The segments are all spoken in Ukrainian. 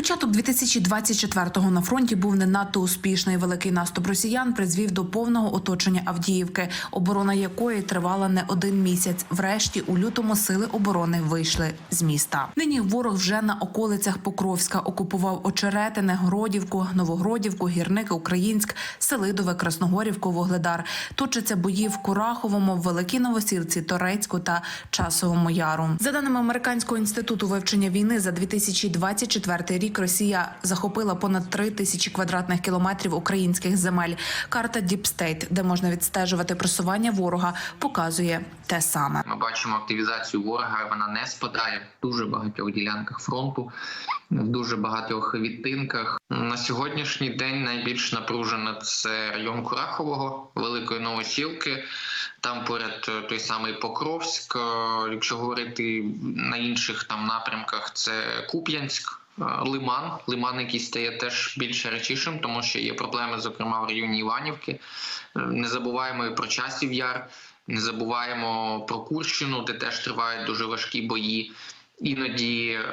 Початок 2024-го на фронті був не надто успішний. Великий наступ росіян призвів до повного оточення Авдіївки, оборона якої тривала не один місяць. Врешті у лютому сили оборони вийшли з міста. Нині ворог вже на околицях Покровська окупував Очеретине, Гродівку, Новогродівку, Гірник, Українськ, Селидове, Красногорівку, Вугледар. Точаться бої в Кураховому, Великій Новосілці, Торецьку та Часовому Яру. За даними американського інституту вивчення війни, за 2024 рік Росія захопила понад 3 тисячі квадратних кілометрів українських земель. Карта Діпстейт, де можна відстежувати просування ворога, показує те саме. Ми бачимо активізацію ворога. Вона не спадає в дуже багатьох ділянках фронту, в дуже багатьох відтинках. На сьогоднішній день найбільш напружено це район Курахового, Великої Новосілки. Там поряд е, той самий Покровськ. Е, Якщо говорити на інших там напрямках, це Куп'янськ. Лиман, лиман, який стає теж більш речішим, тому що є проблеми, зокрема в районі Іванівки. Е, Не забуваємо і про часів яр. Не забуваємо про Курщину, де теж тривають дуже важкі бої. Іноді е,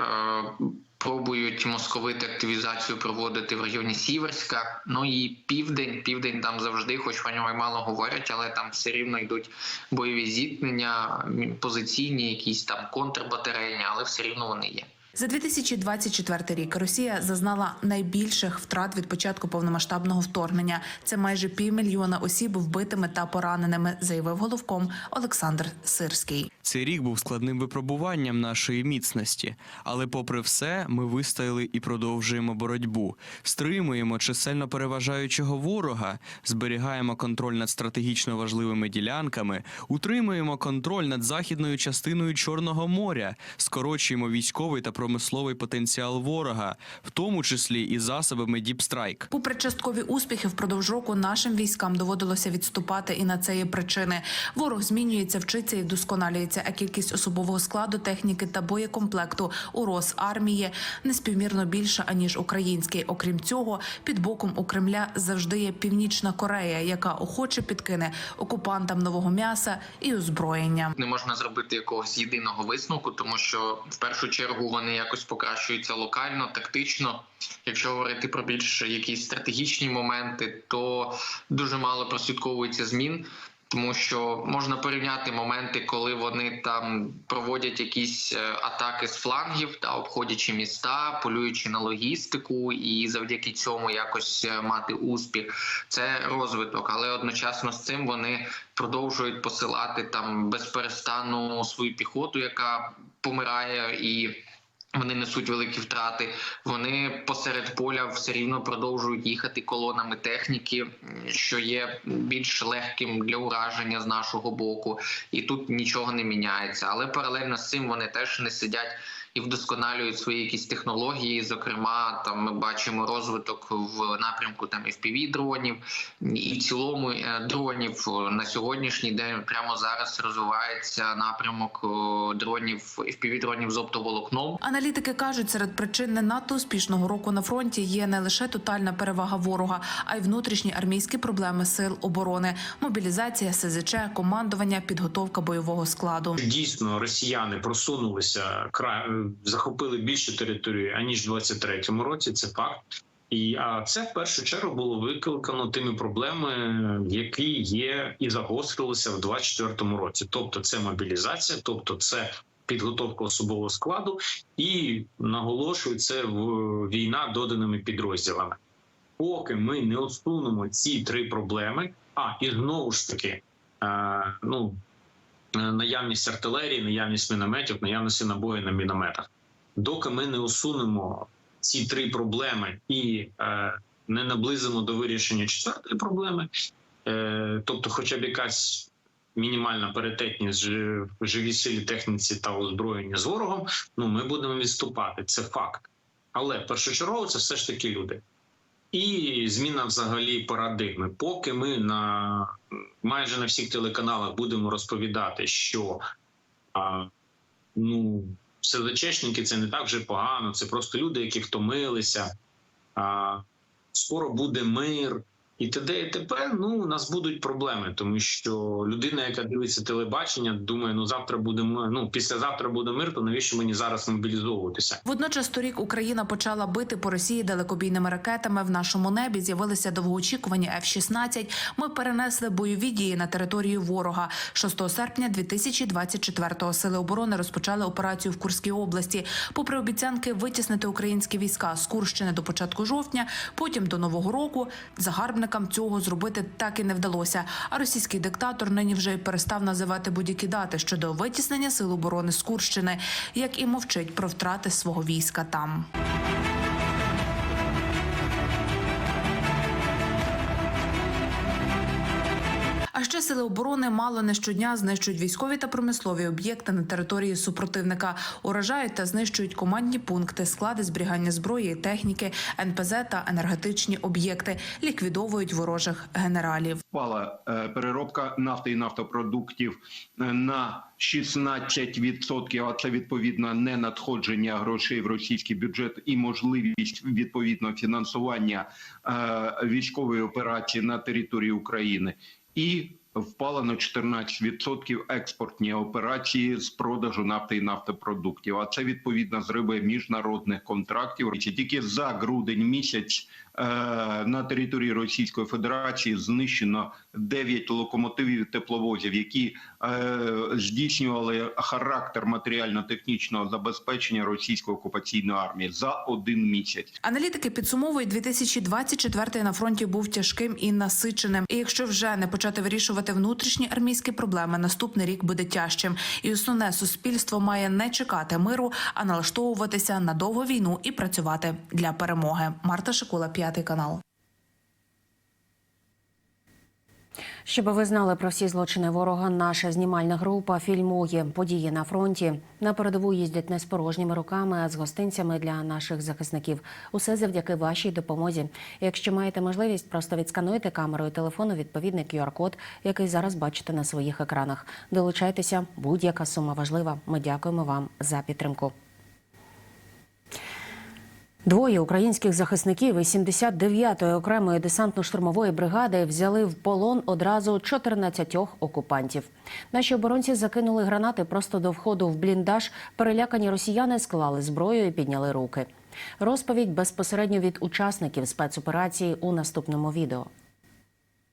пробують московити активізацію проводити в районі Сіверська. Ну і південь. Південь там завжди, хоч про нього й мало говорять, але там все рівно йдуть бойові зіткнення, позиційні, якісь там контрбатарейні, але все рівно вони є. За 2024 рік Росія зазнала найбільших втрат від початку повномасштабного вторгнення. Це майже півмільйона осіб вбитими та пораненими, заявив головком Олександр Сирський. Цей рік був складним випробуванням нашої міцності, але, попри все, ми вистояли і продовжуємо боротьбу, стримуємо чисельно переважаючого ворога, зберігаємо контроль над стратегічно важливими ділянками, утримуємо контроль над західною частиною Чорного моря, скорочуємо військовий та промисловий потенціал ворога, в тому числі і засобами Діпстрайк. Попри часткові успіхи, впродовж року нашим військам доводилося відступати, і на це є причини. Ворог змінюється, вчиться і вдосконалюється, а кількість особового складу, техніки та боєкомплекту у Росармії неспівмірно більша аніж український. Окрім цього, під боком у Кремля завжди є Північна Корея, яка охоче підкине окупантам нового м'яса і озброєння. не можна зробити якогось єдиного висновку, тому що в першу чергу вони якось покращуються локально, тактично. Якщо говорити про більш якісь стратегічні моменти, то дуже мало прослідковується змін. Тому що можна порівняти моменти, коли вони там проводять якісь е, атаки з флангів та обходячи міста, полюючи на логістику, і завдяки цьому якось е, мати успіх. Це розвиток, але одночасно з цим вони продовжують посилати там без перестану свою піхоту, яка помирає і. Вони несуть великі втрати. Вони посеред поля все рівно продовжують їхати колонами техніки, що є більш легким для ураження з нашого боку, і тут нічого не міняється. Але паралельно з цим вони теж не сидять і вдосконалюють свої якісь технології. Зокрема, там ми бачимо розвиток в напрямку там fpv дронів і в цілому е, дронів на сьогоднішній день прямо зараз розвивається напрямок дронів fpv дронів з оптоволокном. Аналітики кажуть, серед причин не надто успішного року на фронті є не лише тотальна перевага ворога, а й внутрішні армійські проблеми сил оборони, мобілізація, СЗЧ, командування, підготовка бойового складу. Дійсно, росіяни просунулися кра... захопили більше території аніж в 23-му році. Це факт. І а це в першу чергу було викликано тими проблемами, які є і загострилися в 24-му році. Тобто, це мобілізація, тобто це підготовка особового складу, і наголошую це війна доданими підрозділами. Поки ми не усунемо ці три проблеми, а і знову ж таки, е, ну наявність артилерії, наявність мінометів, наявності набою на мінометах. Доки ми не усунемо ці три проблеми і е, не наблизимо до вирішення четвертої проблеми, е, тобто, хоча б якась мінімальна паритетність в живій силі, техніці та озброєння з ворогом, ну ми будемо відступати. Це факт. Але першочергово це все ж таки люди. І зміна взагалі парадигми. Поки ми на майже на всіх телеканалах будемо розповідати, що а, ну, СЗЧшники це не так вже погано, це просто люди, які втомилися. А, скоро буде мир. І т.д. і т.п., ну у нас будуть проблеми, тому що людина, яка дивиться телебачення, думає, ну завтра буде м- ну післязавтра буде мир, то навіщо мені зараз мобілізовуватися? Водночас торік Україна почала бити по Росії далекобійними ракетами. В нашому небі з'явилися довгоочікувані F-16. Ми перенесли бойові дії на територію ворога. 6 серпня 2024-го сили оборони розпочали операцію в Курській області. Попри обіцянки витіснити українські війська з Курщини до початку жовтня, потім до нового року загарбникам цього зробити так і не вдалося. А російський диктатор нині вже й перестав називати будь-які дати щодо витіснення сил оборони з Курщини, як і мовчить про втрати свого війська там. А ще сили оборони мало не щодня знищують військові та промислові об'єкти на території супротивника, уражають та знищують командні пункти, склади зберігання зброї техніки, НПЗ та енергетичні об'єкти, ліквідовують ворожих генералів. впала е, переробка нафти і нафтопродуктів е, на 16%, а це відповідно не надходження грошей в російський бюджет і можливість відповідно фінансування е, військової операції на території України. І впала на 14% експортні операції з продажу нафти і нафтопродуктів. А це відповідно зриби міжнародних контрактів. І Тільки за грудень місяць е, на території Російської Федерації знищено 9 локомотивів тепловозів, які е, здійснювали характер матеріально-технічного забезпечення російської окупаційної армії за один місяць. Аналітики підсумовують 2024 на фронті був тяжким і насиченим. І якщо вже не почати вирішувати внутрішні армійські проблеми, наступний рік буде тяжчим. І основне суспільство має не чекати миру, а налаштовуватися на довгу війну і працювати для перемоги. Марта Шикула, п'ятий канал. Щоб ви знали про всі злочини ворога, наша знімальна група фільмує події на фронті. На передову їздять не з порожніми руками, а з гостинцями для наших захисників. Усе завдяки вашій допомозі. Якщо маєте можливість, просто відскануйте камерою телефону відповідний QR-код, який зараз бачите на своїх екранах. Долучайтеся, будь-яка сума важлива. Ми дякуємо вам за підтримку. Двоє українських захисників із 79-ї окремої десантно-штурмової бригади взяли в полон одразу 14 окупантів. Наші оборонці закинули гранати просто до входу в бліндаж. Перелякані росіяни склали зброю і підняли руки. Розповідь безпосередньо від учасників спецоперації у наступному відео.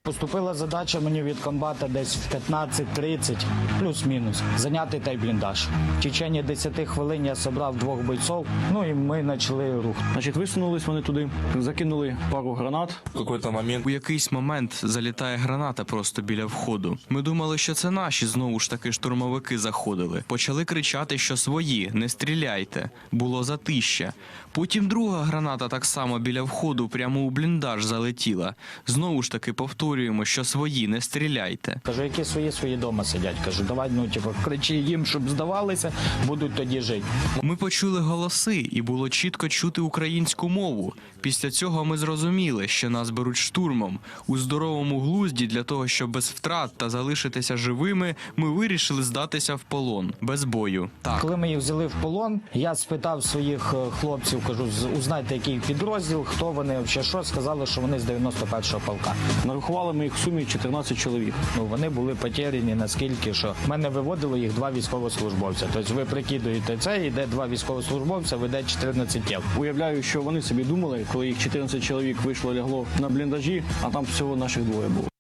Поступила задача мені від комбата десь в 15.30, плюс-мінус, зайняти той бліндаж. В течение 10 хвилин я зібрав двох бойців, ну і ми почали рух. Значить, висунулись вони туди, закинули пару гранат. Какой-то момент У якийсь момент залітає граната просто біля входу. Ми думали, що це наші знову ж таки штурмовики заходили. Почали кричати, що свої, не стріляйте. Було затища. Потім друга граната так само біля входу, прямо у бліндаж залетіла. Знову ж таки повторюємо, що свої, не стріляйте. Кажу, які свої свої дома сидять. Кажу, давай, ну типу, кричи їм, щоб здавалися, будуть тоді жити. Ми почули голоси, і було чітко чути українську мову. Після цього ми зрозуміли, що нас беруть штурмом. У здоровому глузді для того, щоб без втрат та залишитися живими, ми вирішили здатися в полон без бою. Так. Коли ми їх взяли в полон, я спитав своїх е, хлопців, кажу, узнайте, який підрозділ, хто вони, взагалі що. Сказали, що вони з 91-го полка. Нарахували ми їх в сумі 14 чоловік. Ну вони були потеряні наскільки, що в мене виводило їх два військовослужбовця. Тобто ви прикидуєте це, йде два військовослужбовця, веде 14 тіл. Уявляю, що вони собі думали, коли їх 14 чоловік вийшло лягло на бліндажі, а там всього наших двоє було.